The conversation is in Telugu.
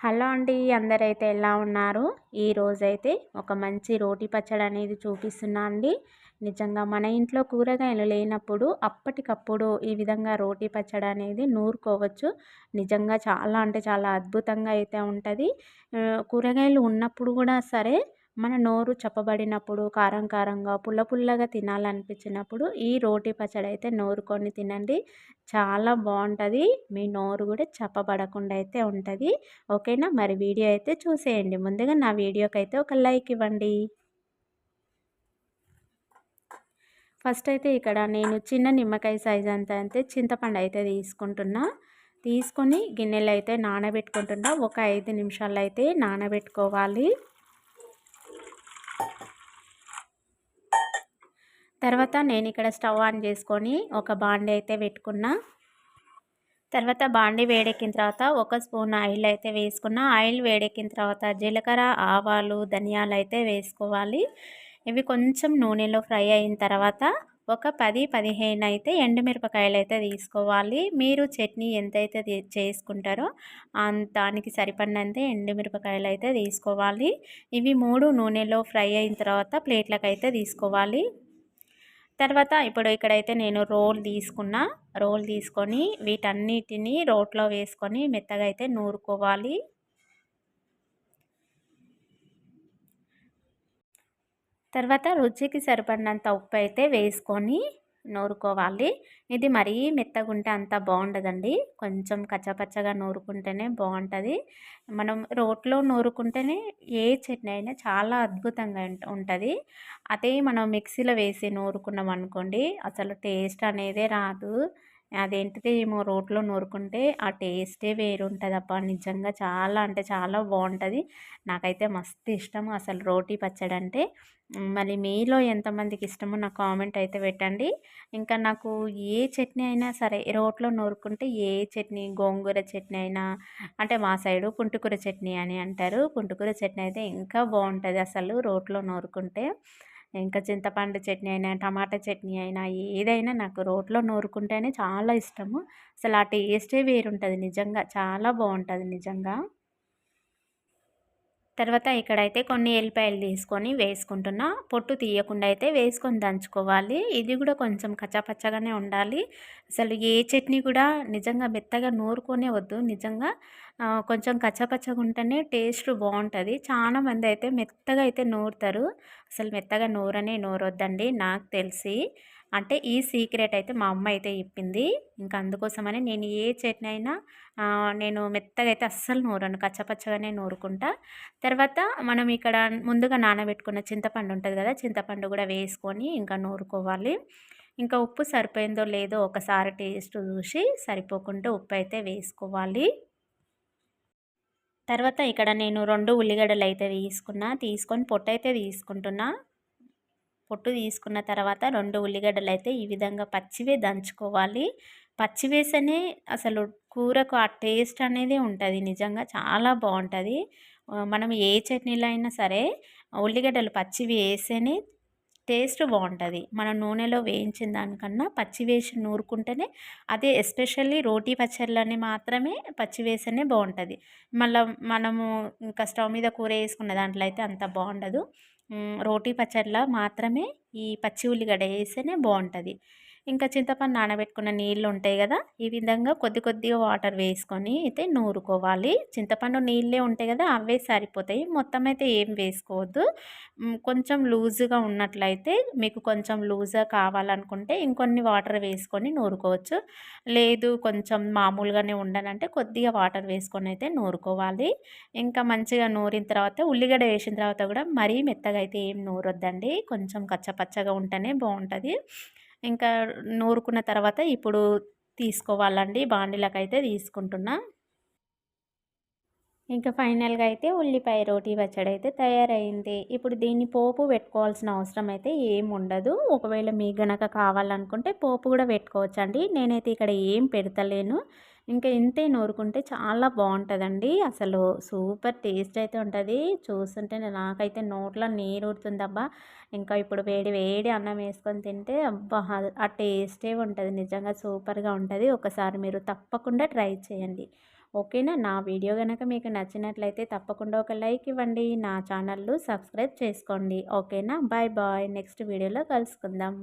హలో అండి అందరైతే ఎలా ఉన్నారు? ఈరోజైతే ఒక మంచి రోటి పచ్చడి అనేది చూపిస్తున్నా అండి. నిజంగా మన ఇంట్లో కూరగాయలు లేనప్పుడు అప్పటికప్పుడు ఈ విధంగా రోటి పచ్చడి అనేది నూరుకోవచ్చు. నిజంగా చాలా అంటే చాలా అద్భుతంగా అయితే ఉంటుంది. కూరగాయలు ఉన్నప్పుడు కూడా సరే మన నోరు చెప్పబడినప్పుడు కారం కారంగా పుల్ల పుల్లగా తినాలనిపించినప్పుడు ఈ రోటి పచ్చడి అయితే నోరుకొని తినండి. చాలా బాగుంటుంది. మీ నోరు కూడా చెప్పబడకుండా అయితే ఉంటుంది. ఓకేనా? మరి వీడియో అయితే చూసేయండి. ముందుగా నా వీడియోకి అయితే ఒక లైక్ ఇవ్వండి. ఫస్ట్ అయితే ఇక్కడ నేను చిన్న నిమ్మకాయ సైజ్ అంత అయితే చింతపండు అయితే తీసుకుంటున్నా. తీసుకొని గిన్నెలు అయితే నానబెట్టుకుంటున్నా. ఒక ఐదు నిమిషాలు అయితే నానబెట్టుకోవాలి. తర్వాత నేను ఇక్కడ స్టవ్ ఆన్ చేసుకొని ఒక బాండి అయితే పెట్టుకున్నా. తర్వాత బాండి వేడెక్కిన తర్వాత ఒక స్పూన్ ఆయిల్ అయితే వేసుకున్న. ఆయిల్ వేడెక్కిన తర్వాత జీలకర్ర ఆవాలు ధనియాలు అయితే వేసుకోవాలి. ఇవి కొంచెం నూనెలో ఫ్రై అయిన తర్వాత ఒక పది పదిహేను అయితే ఎండుమిరపకాయలు అయితే తీసుకోవాలి. మీరు చట్నీ ఎంతైతే చేసుకుంటారో దానికి సరిపడినంత ఎండుమిరపకాయలు అయితే తీసుకోవాలి. ఇవి మూడు నూనెలో ఫ్రై అయిన తర్వాత ప్లేట్లకు అయితే తీసుకోవాలి. తర్వాత ఇప్పుడు ఇక్కడైతే నేను రోల్ తీసుకున్న. రోల్ తీసుకొని వీటన్నిటిని రోట్లో వేసుకొని మెత్తగా అయితే నూరుకోవాలి. తర్వాత రుచికి సరిపడినంత ఉప్పు అయితే వేసుకొని నూరుకోవాలి. ఇది మరీ మెత్తగుంటే అంత బాగుండదండి కొంచెం కచ్చపచ్చగా నూరుకుంటేనే బాగుంటుంది మనం రోట్లో నూరుకుంటేనే ఏ చట్నీ అయినా చాలా అద్భుతంగా ఉంటుంది. అదే మనం మిక్సీలో వేసి నూరుకున్నాం అనుకోండి అసలు టేస్ట్ అనేదే రాదు. అదేంటిది ఏమో రోట్లో నూరుకుంటే ఆ టేస్టే వేరుంటుంది అబ్బా నిజంగా చాలా అంటే చాలా బాగుంటుంది నాకైతే మస్తు ఇష్టం అసలు రోటీ పచ్చడి అంటే మళ్ళీ మీలో ఎంతమందికి ఇష్టమో నాకు కామెంట్ అయితే పెట్టండి. ఇంకా నాకు ఏ చట్నీ అయినా సరే రోట్లో నూరుకుంటే ఏ చట్నీ గోంగూర చట్నీ అయినా అంటే మా సైడు కుంటుకూర చట్నీ అని అంటారు. కుంటుకూర చట్నీ అయితే ఇంకా బాగుంటుంది అసలు రోట్లో నూరుకుంటే. ఇంకా చింతపండు చట్నీ అయినా టమాటా చట్నీ అయినా ఏదైనా నాకు రోట్లో నూరుకుంటేనే చాలా ఇష్టము. అసలు ఆ టేస్టే వేరుంటుంది నిజంగా చాలా బాగుంటుంది నిజంగా. తర్వాత ఇక్కడైతే కొన్ని ఎల్లిపాయలు తీసుకొని వేసుకుంటున్నా. పొట్టు తీయకుండా అయితే వేసుకొని దంచుకోవాలి. ఇది కూడా కొంచెం కచ్చాపచ్చగానే ఉండాలి. అసలు ఏ చట్నీ కూడా నిజంగా మెత్తగా నూరుకొనే వద్దు. నిజంగా కొంచెం కచ్చపచ్చగా ఉంటేనే టేస్ట్ బాగుంటుంది. చాలా మంది అయితే మెత్తగా అయితే నూరుతారు. అసలు మెత్తగా నూరనే నూరొద్దండి. నాకు తెలిసి అంటే ఈ సీక్రెట్ అయితే మా అమ్మ అయితే ఇప్పింది ఇంకా అందుకోసమని నేను ఏ చట్నీ అయినా నేను మెత్తగా అయితే అస్సలు నూరను. కచ్చపచ్చగానే నూరుకుంటా. తర్వాత మనం ఇక్కడ ముందుగా నానబెట్టుకున్న చింతపండు ఉంటుంది కదా చింతపండు కూడా వేసుకొని ఇంకా నూరుకోవాలి. ఇంకా ఉప్పు సరిపోయిందో లేదో ఒకసారి టేస్ట్ చూసి సరిపోకుండా ఉప్పు అయితే వేసుకోవాలి. తర్వాత ఇక్కడ నేను రెండు ఉల్లిగడ్డలు అయితే తీసుకున్నా. తీసుకొని పొట్టు అయితే తీసుకుంటున్నా. పొట్టు తీసుకున్న తర్వాత రెండు ఉల్లిగడ్డలు అయితే ఈ విధంగా పచ్చివే దంచుకోవాలి. పచ్చివేసనే అసలు కూరకు ఆ టేస్ట్ అనేది ఉంటుంది. నిజంగా చాలా బాగుంటుంది మనం ఏ చట్నీలో అయినా సరే ఉల్లిగడ్డలు పచ్చివి వేస్తేనే టేస్ట్ బాగుంటుంది మనం నూనెలో వేయించిన దానికన్నా పచ్చి వేసి నూరుకుంటేనే అదే ఎస్పెషల్లీ రోటీ పచ్చళ్ళని మాత్రమే పచ్చి వేసనే బాగుంటుంది మళ్ళీ మనము ఇంకా స్టవ్ మీద కూర వేసుకున్న దాంట్లో అయితే అంత బాగుండదు రోటీ పచ్చళ్ళ మాత్రమే ఈ పచ్చి ఉల్లిగడ్డ వేస్తేనే బాగుంటుంది ఇంకా చింతపండు నానబెట్టుకున్న నీళ్ళు ఉంటాయి కదా ఈ విధంగా కొద్ది కొద్దిగా వాటర్ వేసుకొని అయితే నూరుకోవాలి. చింతపండు నీళ్ళే ఉంటాయి కదా అవే సరిపోతాయి. మొత్తం అయితే ఏం వేసుకోవద్దు. కొంచెం లూజుగా ఉన్నట్లయితే మీకు కొంచెం లూజ్గా కావాలనుకుంటే ఇంకొన్ని వాటర్ వేసుకొని నూరుకోవచ్చు. లేదు కొంచెం మామూలుగానే ఉండనంటే కొద్దిగా వాటర్ వేసుకొని అయితే నూరుకోవాలి. ఇంకా మంచిగా నూరిన తర్వాత ఉల్లిగడ్డ వేసిన తర్వాత కూడా మరీ మెత్తగా అయితే ఏం నూరొద్దండి. కొంచెం కచ్చపచ్చగా ఉంటేనే బాగుంటుంది. ఇంకా నూరుకున్న తర్వాత ఇప్పుడు తీసుకోవాలండి. బాండీలకైతే అయితే తీసుకుంటున్నా. ఇంకా ఫైనల్గా అయితే ఉల్లిపాయ రోటీ పచ్చడి అయితే తయారైంది. ఇప్పుడు దీన్ని పోపు పెట్టుకోవాల్సిన అవసరం అయితే ఏం ఉండదు. ఒకవేళ మీ గనక కావాలనుకుంటే పోపు కూడా పెట్టుకోవచ్చండి. నేనైతే ఇక్కడ ఏం పెడతలేను. ఇంకా ఇంతే నూరుకుంటే చాలా బాగుంటుందండి. అసలు సూపర్ టేస్ట్ అయితే ఉంటుంది. చూస్తుంటే నాకైతే నోట్లో నీరు ఊరుతుందబ్బా. ఇంకా ఇప్పుడు వేడి వేడి అన్నం వేసుకొని తింటే అబ్బా ఆ టేస్టే ఉంటుంది. నిజంగా సూపర్గా ఉంటుంది. ఒకసారి మీరు తప్పకుండా ట్రై చేయండి. ఓకేనా? నా వీడియో కనుక మీకు నచ్చినట్లయితే తప్పకుండా ఒక లైక్ ఇవ్వండి. నా ఛానల్ను సబ్స్క్రైబ్ చేసుకోండి. ఓకేనా? Bye bye. నెక్స్ట్ వీడియోలో కలుసుకుందాం.